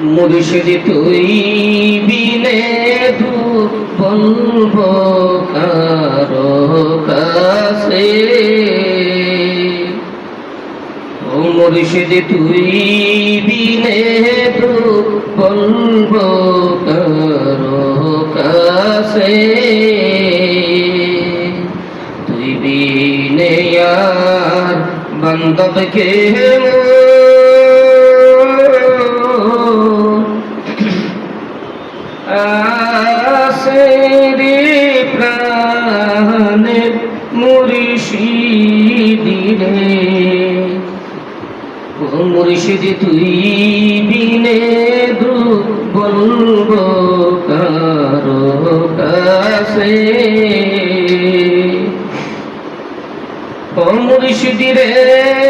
মুর্শিদ তুই বিনে বলব কারও কাছে। ও মুর্শিদ তুই বিনে তু বলব কারও কাছে। তুই বিনে আর বান্ধব কে আসেরি প্রাণের মুর্শিদিরে ও মুর্শিদ তুই বিনে বলব কারও কাছে। ও মুর্শিদিরে তুই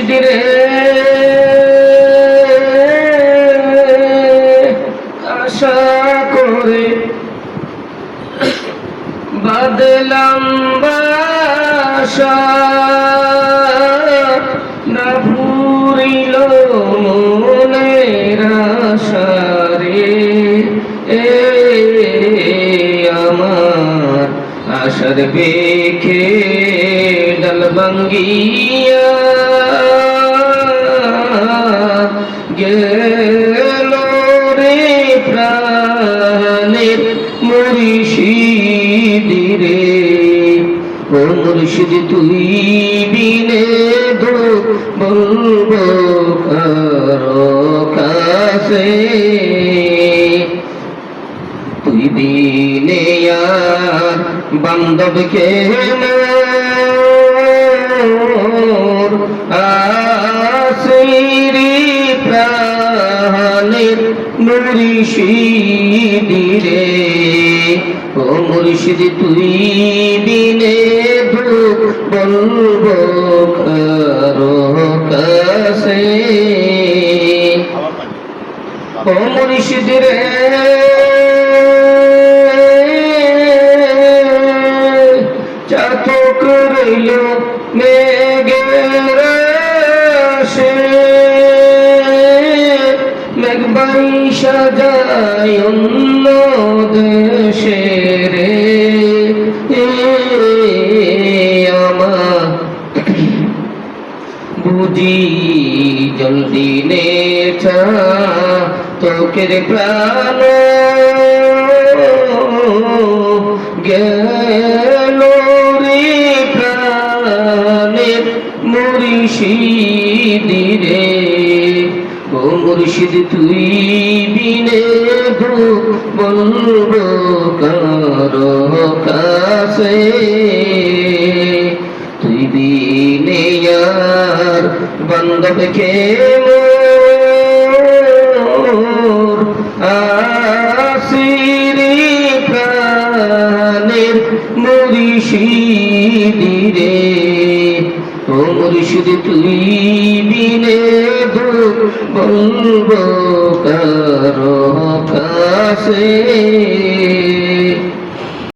মুর্শিদিরে আশা করে বাদলাম বাসা, না ভুরিল মনের আশা রে। এ আমার আশার বেখে ডাল মুর্শিদ তুই বিনে দো বলব কারও কাছে? তুই বিনে আর বান্ধবকে মোর আসিরি প্রাণের মুর্শিদিরে? ও মুর্শিদ তুই বিনে দু বলব কারও কাছে ও মুর্শিদ রে চাতক রইল মেঘের সে সাজায় বুঝি জলদি নেছা তোকের প্রাণ গেল রে প্রাণের মুর্শিদিরে। ও মুর্শিদ, তুই বিনে বলব কাছে? তুই বিনে বন্ধকে মোর আসিরি প্রাণের মুরিশিদি রে। ও মুরিশিদ তুই বিনে বলব কার কাছে।